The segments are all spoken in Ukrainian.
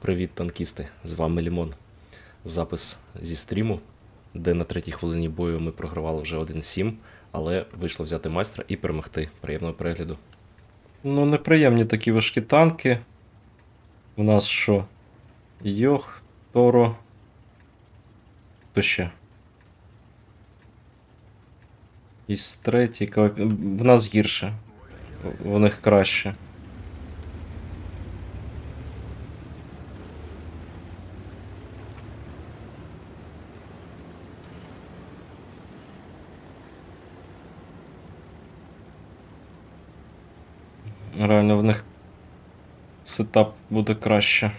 Привіт, танкісти! З вами Лімон. Запис зі стріму, де на третій хвилині бою ми програвали вже 1-7, але вийшло взяти майстра і перемогти. Приємного перегляду. Ну, неприємні такі важкі танки. У нас що? Йох, Торо. Хто ще? Із третій. В нас гірше. В них краще. Реально в них сетап буде краще.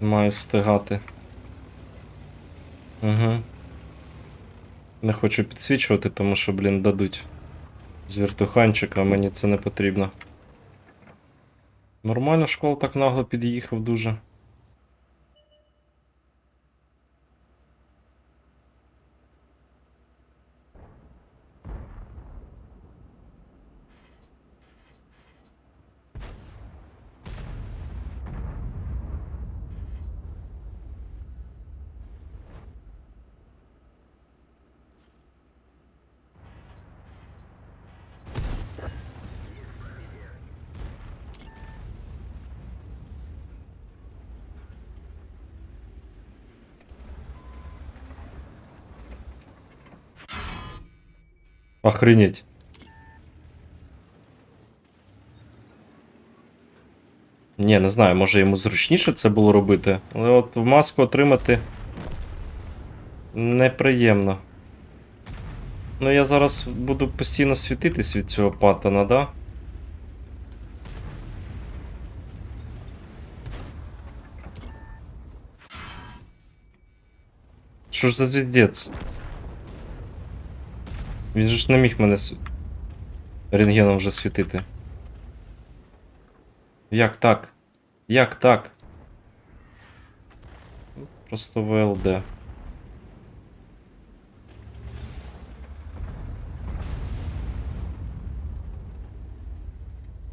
Маю встигати. Угу. Не хочу підсвічувати, тому що, блін, дадуть з віртуханчика, мені це не потрібно. Нормально школа так нагло під'їхав дуже. Охренеть. Ні, не знаю, може йому зручніше це було робити, але от в маску отримати неприємно. Ну я зараз буду постійно світитись від цього паттона, да? Що ж за звіздець? Він же ж не міг мене с... рентгеном вже світити. Як так? Як так? Просто ВЛД.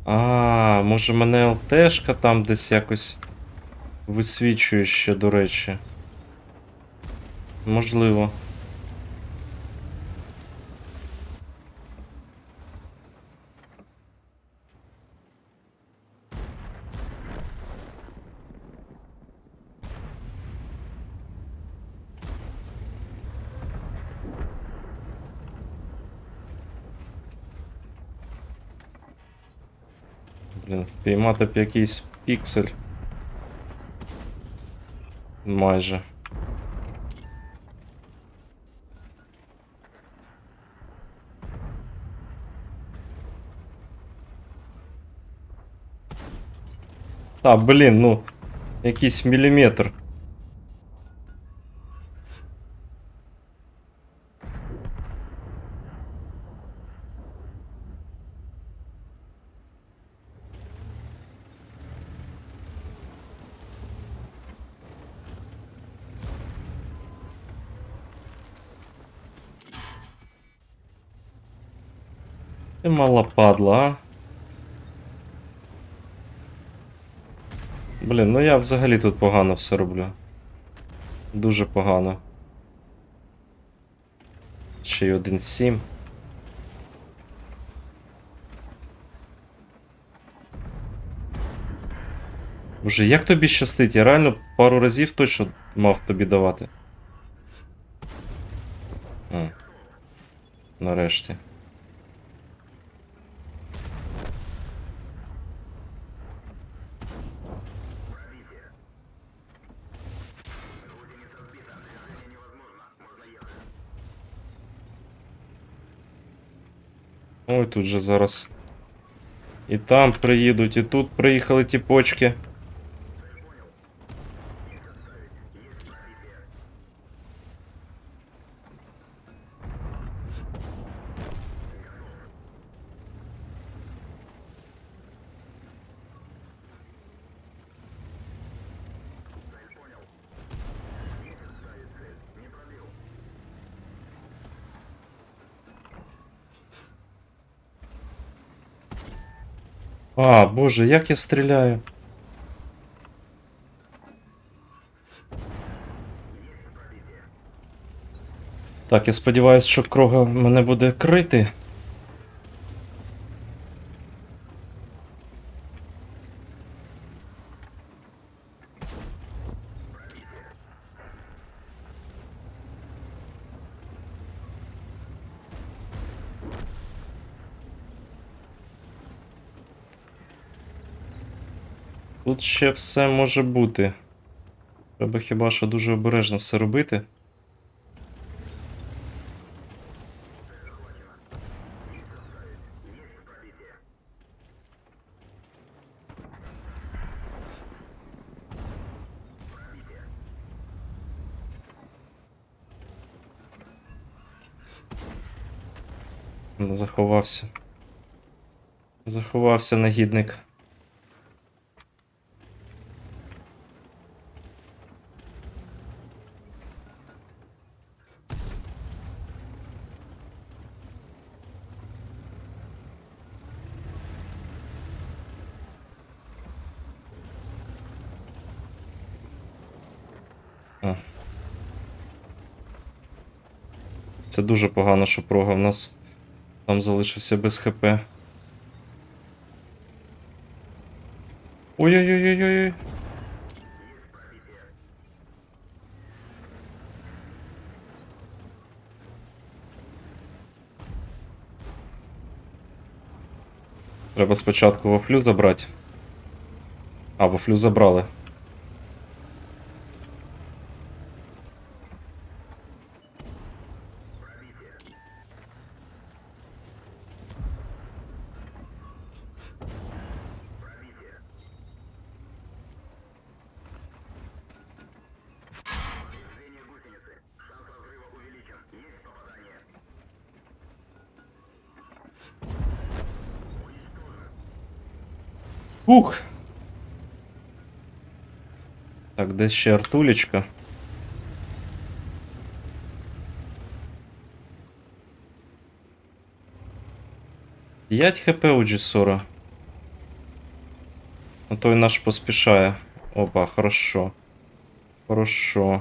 А, може мене ЛТшка там десь якось висвічує ще, до речі. Можливо. Блін, піймати б якийсь піксель. Майже. Та, блін, ну. Якийсь міліметр. Ти мала падла, а? Блін, ну я взагалі тут погано все роблю. Дуже погано. Ще й 1.7. Боже, як тобі щастить? Я реально пару разів точно мав тобі давати. А. Нарешті. Тут же зараз. І там приїдуть, і тут приїхали ті почки. А, боже, як я стріляю. Так, я сподіваюся, що крога мене буде крити. Тут ще все може бути. Треба хіба що дуже обережно все робити. Заховався. Заховався негідник. О. Це дуже погано, що прога в нас там залишився без ХП. Ой-ой-ой-ой-ой. Треба спочатку вафлю забрати. А, вафлю забрали. Ух. Так, десь ще артулечка. П'ять хп у Джісора. А той наш поспішає. Опа, хорошо. Хорошо.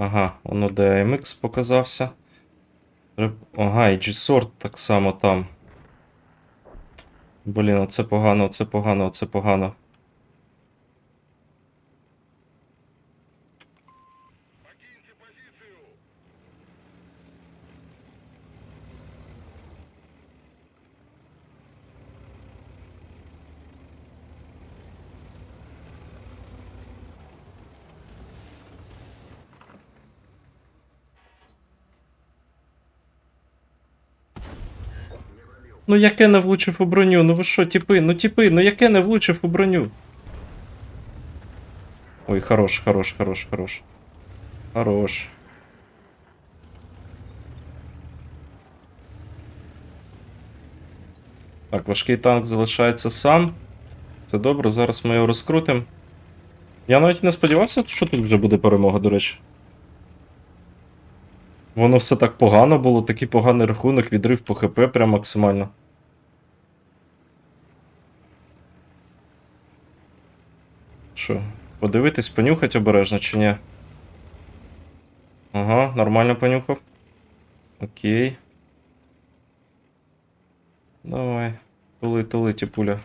Ага, воно DMX показався. Ага, і G-Sort так само там. Блін, оце погано, оце погано, оце погано. Ну яке не влучив у броню? Ну ви що, тіпи? Ну тіпи, ну яке не влучив у броню? Ой, хорош, хорош, хорош, хорош. Хорош. Так, важкий танк залишається сам. Це добре, зараз ми його розкрутимо. Я навіть не сподівався, що тут вже буде перемога, до речі. Воно все так погано було, такий поганий рахунок, відрив по ХП прям максимально. Що, подивитись, понюхать обережно чи ні? Ага, нормально понюхав. Окей. Давай. Тули, тули, тіпуля.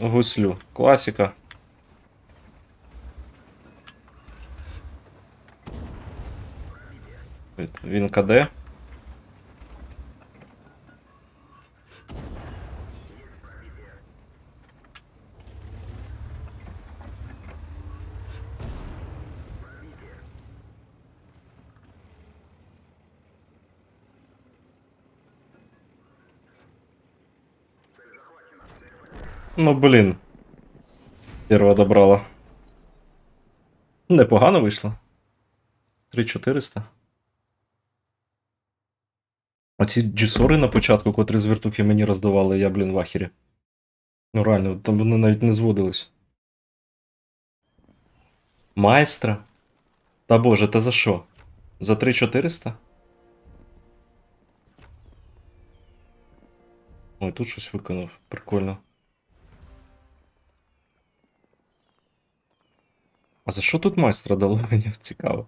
Гуслю. Класика. Він КД. Ну, блін. Первого добрала. Непогано вийшло. 3400. Оці джісори на початку, котрі з вертухи мені роздавали, я, блін, в ахері. Ну реально, там вони навіть не зводились. Майстра? Та боже, та за що? За 3400? Ой, тут щось виконав. Прикольно. А за що тут майстра дало? Мені цікаво.